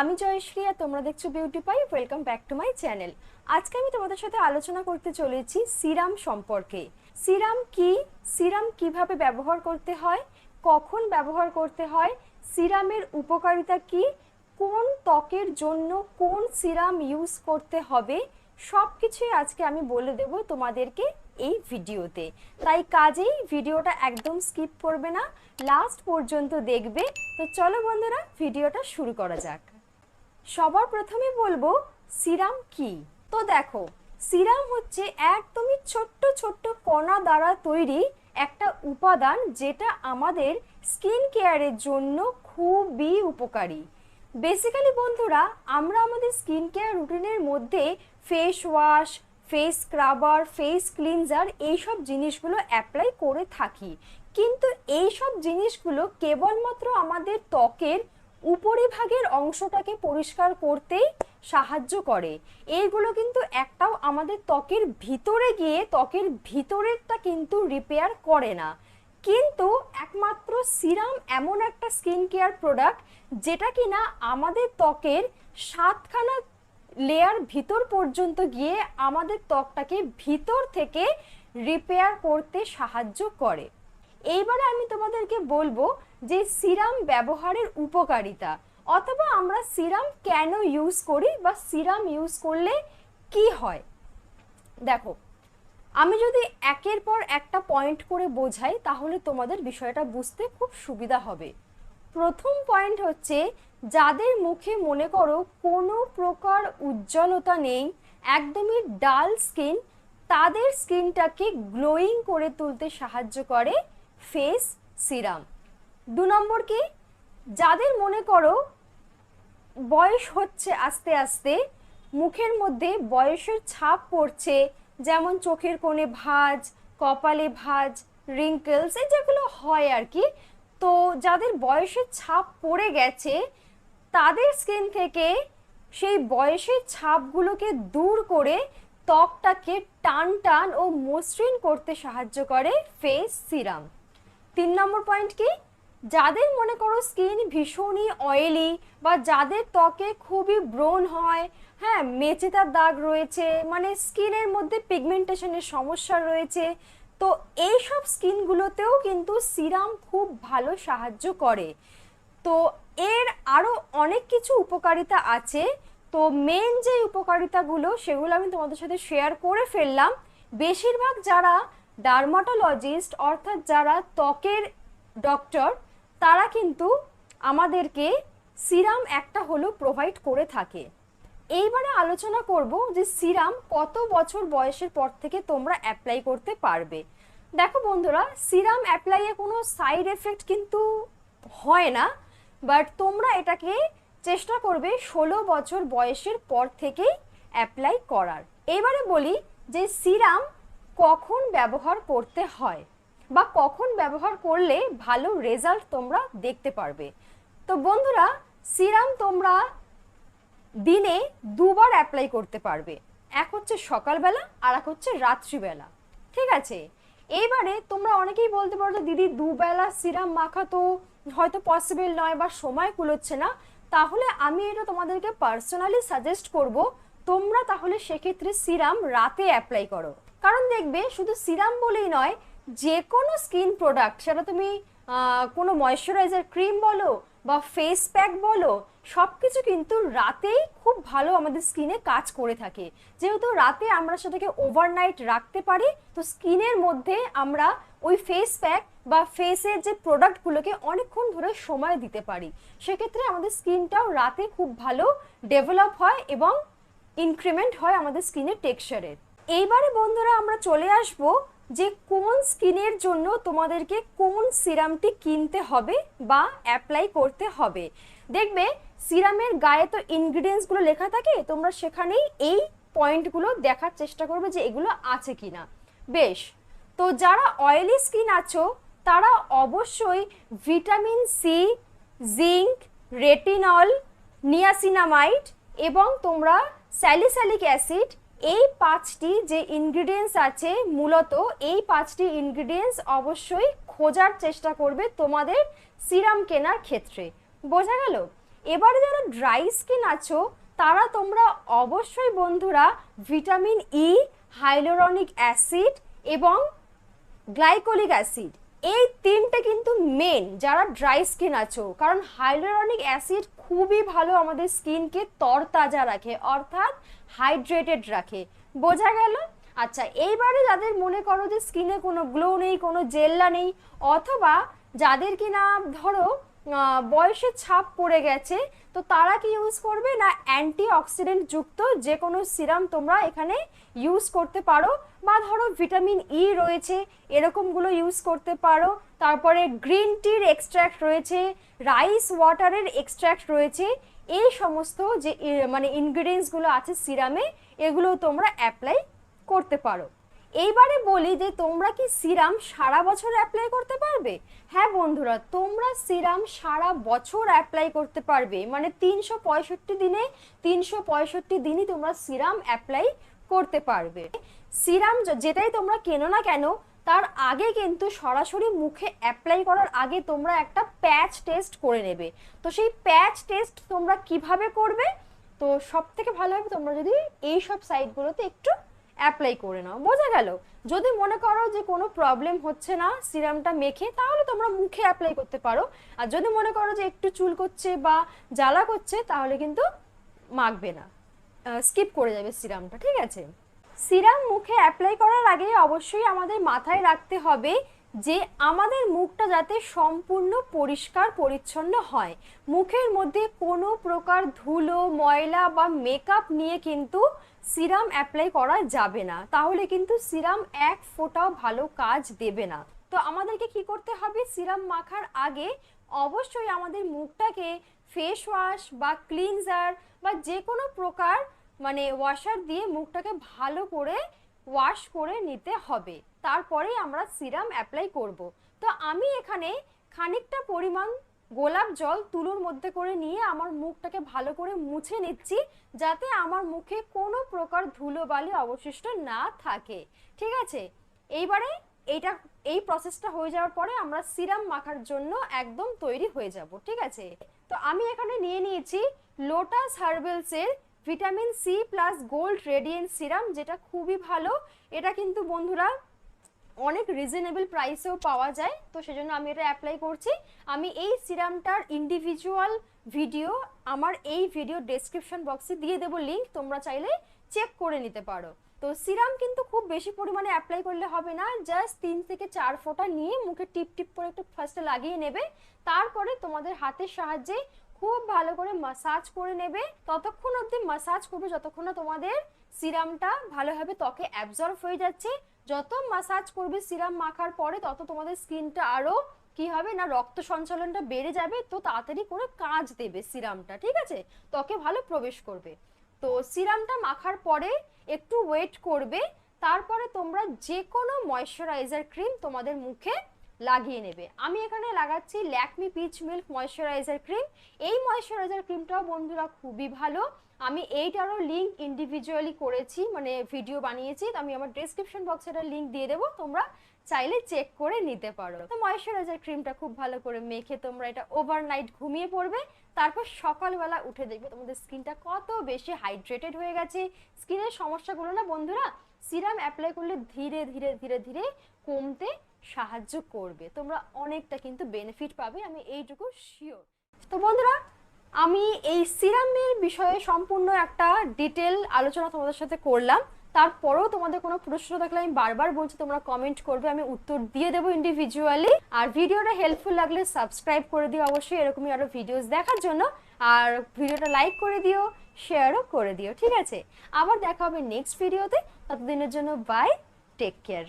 আমি জয়শ্রী আর তোমরা দেখছ beauty pie welcome back to my channel আজকে আমি তোমাদের সাথে আলোচনা করতে চলেছি সিরাম সম্পর্কে। সিরাম কি? সিরাম কীভাবে ব্যবহার করতে হয়? কখন ব্যবহার করতে হয়? সিরামের উপকারিতা কি? কোন ত্বকের জন্য কোন সিরাম ইউজ করতে হবে? সব কিছুই আজকে আমি বলে দেব তোমাদেরকে এই ভিডিওতে। তাই কাজেই ভিডিওটা একদম স্কিপ করবে না লাস্ট পর্যন্ত দেখবে। তো চলো বন্ধুরা, ভিডিওটা শুরু করা যাক। সবার প্রথমে বলব সিরাম কি? তো দেখো, সিরাম হচ্ছে একদমই ছোট্ট ছোট্ট কণা দ্বারা তৈরি একটা উপাদান যেটা আমাদের স্কিন কেয়ারের জন্য খুবই উপকারী। বেসিক্যালি বন্ধুরা, আমরা আমাদের স্কিন কেয়ার রুটিনের মধ্যে face wash, face scrubber, face cleanser এইসব জিনিসগুলো অ্যাপ্লাই করে থাকি। কিন্তু এইসব জিনিসগুলো কেবলমাত্র আমাদের ত্বকের উপরিভাগের অংশটাকে পরিষ্কার করতেই সাহায্য করে। এইগুলো কিন্তু একটাও আমাদের ত্বকের ভিতরে গিয়ে ত্বকের ভিতরেরটা কিন্তু রিপেয়ার করে না। কিন্তু একমাত্র সিরাম এমন একটা স্কিন কেয়ার প্রোডাক্ট যেটা কিনা আমাদের ত্বকের সাতখানা লেয়ার ভিতর পর্যন্ত গিয়ে আমাদের ত্বকটাকে ভিতর থেকে রিপেয়ার করতে সাহায্য করে। এইবারে আমি তোমাদেরকে বলব যে সিরাম ব্যবহারের উপকারিতা, অথবা আমরা সিরাম কেন ইউজ করি বা সিরাম ইউজ করলে কি হয়? দেখো, আমি যদি একের পর একটা পয়েন্ট করে বোঝাই, তাহলে তোমাদের বিষয়টা বুঝতে খুব সুবিধা হবে। প্রথম পয়েন্ট হচ্ছে, যাদের মুখে মনে করো কোনো প্রকার উজ্জ্বলতা নেই, একদমই ডাল স্কিন তাদের স্কিনটাকে গ্লোয়িং করে তুলতে সাহায্য করে ফেস সিরাম। দু নম্বর কি? যাদের মনে করো বয়স হচ্ছে আস্তে আস্তে, মুখের মধ্যে বয়সের ছাপ পড়ছে, যেমন চোখের কোণে ভাঁজ, কপালে ভাঁজ রিঙ্কেলস এই যেগুলো হয় আর কি, তো যাদের বয়সের ছাপ পড়ে গেছে, তাদের স্কিন থেকে সেই বয়সের ছাপগুলোকে দূর করে ত্বকটাকে টান টান ও মসৃণ করতে সাহায্য করে ফেস সিরাম তিন নম্বর পয়েন্ট কি? যাদের মনে করো স্কিন ভীষণই অয়েলি বা যাদের ত্বকে খুবই ব্রণ হয় হ্যাঁ মেচেতার দাগ রয়েছে মানে স্কিনের মধ্যে পিগমেন্টেশনের সমস্যা রয়েছে, তো এইসব স্কিনগুলোতেও কিন্তু সিরাম খুব ভালো সাহায্য করে। তো এর আরও অনেক কিছু উপকারিতা আছে, তো মেন যে উপকারিতাগুলো সেগুলো আমি তোমাদের সাথে শেয়ার করে ফেললাম। বেশিরভাগ যারা ডার্মাটোলজিস্ট অর্থাৎ যারা ত্বকের ডক্টর তারা কিন্তু আমাদেরকে সিরাম একটা হলো প্রোভাইড করে থাকে। এইবারে আলোচনা করব যে সিরাম কত বছর বয়সের পর থেকে তোমরা অ্যাপ্লাই করতে পারবে। দেখো বন্ধুরা, সিরাম অ্যাপ্লাইয়ে কোনো সাইড এফেক্ট কিন্তু হয় না বাট তোমরা এটাকে চেষ্টা করবে ষোলো বছর বয়সের পর থেকেই অ্যাপ্লাই করার। এবারে বলি যে সিরাম কখন ব্যবহার করতে হয়। বা কখন ব্যবহার করলে ভালো রেজাল্ট তোমরা দেখতে পারবে। তো বন্ধুরা, সিরাম তোমরা দিনে দুবার অ্যাপ্লাই করতে পারবে। এক হচ্ছে সকালবেলা আর এক হচ্ছে রাত্রিবেলা। ঠিক আছে? এইবারে তোমরা অনেকেই বলতে পারো যে, দিদি, দুবেলা সিরাম মাখা তো হয়তো পসিবল নয় বা সময় কুলোচ্ছে না। তাহলে আমি এটা তোমাদেরকে পার্সোনালি সাজেস্ট করব, তোমরা তাহলে সেক্ষেত্রে সিরাম রাতে অ্যাপ্লাই করো। কারণ দেখবে শুধু সিরাম বলেই নয় যে কোনো স্কিন প্রোডাক্ট, সেটা তুমি কোনো ময়শ্চারাইজার ক্রিম বলো বা ফেস প্যাক বলো সব কিছু কিন্তু রাতেই খুব ভালো আমাদের স্কিনে কাজ করে থাকে। যেহেতু রাতে আমরা সেটাকে ওভারনাইট রাখতে পারি, তো স্কিনের মধ্যে আমরা ওই ফেস প্যাক বা ফেসের যে প্রোডাক্টগুলোকে অনেকক্ষণ ধরে সময় দিতে পারি। সেক্ষেত্রে আমাদের স্কিনটাও রাতে খুব ভালো ডেভেলপ হয় এবং ইনক্রিমেন্ট হয় আমাদের স্কিনের টেক্সচারের এইবারে বন্ধুরা আমরা চলে আসব যে কোন স্কিনের জন্য তোমাদেরকে কোন সিরামটি কিনতে হবে বা অ্যাপ্লাই করতে হবে। দেখবে সিরামের গায়ে তো ইনগ্রিডিয়েন্টসগুলো লেখা থাকে, তোমরা সেখানেই এই পয়েন্টগুলো দেখার চেষ্টা করবে যে এগুলো আছে কিনা। বেশ, তো যারা অয়েলি স্কিন আছো, তারা অবশ্যই vitamin C zinc retinol niacinamide এবং তোমরা স্যালিস্যালিক অ্যাসিড এই পাঁচটি যে ইনগ্রিডিয়েন্টস আছে, মূলত এই পাঁচটি ইনগ্রিডিয়েন্টস অবশ্যই খোঁজার চেষ্টা করবে তোমাদের সিরাম কেনার ক্ষেত্রে। বোঝা গেল? এবারে যারা ড্রাই স্কিন আছো, তারা তোমরা অবশ্যই বন্ধুরা ভিটামিন ই হাইলোরনিক অ্যাসিড এবং গ্লাইকোলিক অ্যাসিড এই তিনটে কিন্তু মেন যারা ড্রাই স্কিন আছো, কারণ হাইলোরনিক অ্যাসিড খুবই ভালো আমাদের স্কিনকে তরতাজা রাখে, অর্থাৎ হাইড্রেটেড রাখে। বোঝা গেল? আচ্ছা এইবারে যাদের মনে করো যে স্কিনে কোনো গ্লো নেই, কোনো জেল্লা নেই, অথবা যাদের কিনা ধরো বয়সের ছাপ পড়ে গেছে, তো তারা কি ইউজ করবে? না অ্যান্টি অক্সিডেন্ট যুক্ত যে কোনো সিরাম তোমরা এখানে ইউজ করতে পারো। বা ধরো ভিটামিন ই রয়েছে, এরকমগুলো ইউজ করতে পারো। তারপরে গ্রিন টির এক্সট্র্যাক্ট রয়েছে রাইস ওয়াটারের এক্সট্র্যাক্ট রয়েছে। এই সমস্ত যে মানে ইনগ্রিডিয়েন্টসগুলো আছে সিরামে এগুলো তোমরা অ্যাপ্লাই করতে পারো। এইবারে বলি যে তোমরা কি সিরাম সারা বছর অ্যাপ্লাই করতে পারবে? হ্যাঁ বন্ধুরা, তোমরা সিরাম সারা বছর অ্যাপ্লাই করতে পারবে। মানে তিনশো পঁয়ষট্টি দিনে, তিনশো পঁয়ষট্টি দিনই তোমরা সিরাম অ্যাপ্লাই করতে পারবে। সিরাম যেটাই তোমরা কেনো না কেন, তার আগে কিন্তু সরাসরি মুখে অ্যাপ্লাই করার আগে তোমরা একটা প্যাচ টেস্ট করে নেবে। তো সেই প্যাচ টেস্ট তোমরা কীভাবে করবে? তো সব থেকে ভালো হবে তোমরা যদি এই সব সাইটগুলোতে একটু অ্যাপ্লাই করে নাও। বোঝা গেল? যদি মনে করো যে কোনো প্রবলেম হচ্ছে না সিরামটা মেখে, তাহলে তোমরা মুখে অ্যাপ্লাই করতে পারো। আর যদি মনে করো যে একটু চুল করছে বা জ্বালা করছে, তাহলে কিন্তু মাখবে না। স্কিপ করে যাবে সিরামটা ঠিক আছে? সিরাম মুখে অ্যাপ্লাই করার আগে অবশ্যই আমাদের মাথায় রাখতে হবে যে আমাদের মুখটা যাতে সম্পূর্ণ পরিষ্কার, পরিচ্ছন্ন হয়। মুখের মধ্যে কোনো প্রকার ধুলো, ময়লা বা মেকআপ নিয়ে কিন্তু সিরাম অ্যাপ্লাই করা যাবে না। তাহলে কিন্তু সিরাম এক ফোঁটাও ভালো কাজ দেবে না। তো আমাদেরকে কি করতে হবে? সিরাম মাখার আগে অবশ্যই আমাদের মুখটাকে ফেস ওয়াশ বা ক্লিনজার বা যে কোনো প্রকার মানে ওয়াশার দিয়ে মুখটাকে ভালো করে ওয়াশ করে নিতে হবে। তারপরেই আমরা সিরাম অ্যাপ্লাই করব। তো আমি এখানে খানিকটা পরিমাণ গোলাপ জল তুলোর মধ্যে করে নিয়ে আমার মুখটাকে ভালো করে মুছে নিচ্ছি, যাতে আমার মুখে কোনো প্রকার ধুলোবালি অবশিষ্ট না থাকে। ঠিক আছে? এইবারে এইটা, এই প্রসেসটা হয়ে যাওয়ার পরে আমরা সিরাম মাখার জন্য একদম তৈরি হয়ে যাব। ঠিক আছে? তো আমি এখানে নিয়ে নিয়েছি lotus হার্বেলসের vitamin C plus gold radiant serum, যেটা খুবই ভালো। এটা কিন্তু বন্ধুরা অনেক রিজনেবল প্রাইসেও পাওয়া যায়। তো সেজন্য আমি এটা অ্যাপ্লাই করছি। আমি এই সিরামটার ইন্ডিভিজুয়াল ভিডিও আমার এই ভিডিও ডেসক্রিপশন বক্সে দিয়ে দেবো লিঙ্ক তোমরা চাইলে চেক করে নিতে পারো। তো সিরাম কিন্তু খুব বেশি পরিমাণে অ্যাপ্লাই করলে হবে না জাস্ট তিন থেকে চার ফোঁটা নিয়ে মুখে টিপ টিপ করে একটু ফার্স্টে লাগিয়ে নেবে। তারপরে তোমাদের হাতের সাহায্যে খুব ভালো করে মাসাজ করে নেবে। ততক্ষণ অবধি মাসাজ করবে, যতক্ষণ না তোমাদের সিরামটা ভালোভাবে ত্বকে অ্যাবজর্ব হয়ে যাচ্ছে। যত মাসাজ করবে সিরাম মাখার পরে, তত তোমাদের স্কিনটা আরও কি হবে না, রক্ত সঞ্চালনটা বেড়ে যাবে। তো তাড়াতাড়ি করে কাজ দেবে সিরামটা ঠিক আছে? ত্বকে ভালো প্রবেশ করবে। তো সিরামটা মাখার পরে একটু ওয়েট করবে। তারপরে তোমরা যে কোনো ময়শ্চারাইজার ক্রিম তোমাদের মুখে লাগিয়ে নেবে। আমি এখানে লাগাচ্ছি Lakme peach milk moisturiser cream. এই ময়শ্চারাইজার ক্রিমটাও বন্ধুরা খুবই ভালো। আমি এইটারও লিঙ্ক ইন্ডিভিজুয়ালি করেছি মানে ভিডিও বানিয়েছি। আমি আমার ডেসক্রিপশন বক্সে একটা লিঙ্ক দিয়ে দেবো, তোমরা চাইলে চেক করে নিতে পারো। তো ময়শ্চারাইজার ক্রিমটা খুব ভালো করে মেখে তোমরা এটা ওভারনাইট ঘুমিয়ে পড়বে। তারপর সকালবেলা উঠে দেখবে তোমাদের স্কিনটা কত বেশি হাইড্রেটেড হয়ে গেছে। স্কিনের সমস্যাগুলো না বন্ধুরা সিরাম অ্যাপ্লাই করলে ধীরে ধীরে ধীরে ধীরে কমতে সাহায্য করবে। তোমরা অনেকটা কিন্তু বেনিফিট পাবে, আমি এইটুকু শিওর তো বন্ধুরা, আমি এই সিরামের বিষয়ে সম্পূর্ণ একটা ডিটেল আলোচনা তোমাদের সাথে করলাম। তারপরেও তোমাদের কোনো প্রশ্ন থাকলে আমি বারবার বলছি, তোমরা কমেন্ট করবে, আমি উত্তর দিয়ে দেবো ইন্ডিভিজুয়ালি আর ভিডিওটা হেল্পফুল লাগলে সাবস্ক্রাইব করে দিও অবশ্যই, এরকমই আরও ভিডিওস দেখার জন্য। আর ভিডিওটা লাইক করে দিও শেয়ারও করে দিও, ঠিক আছে? আবার দেখা হবে নেক্সট ভিডিওতে ততদিনের জন্য বাই টেক কেয়ার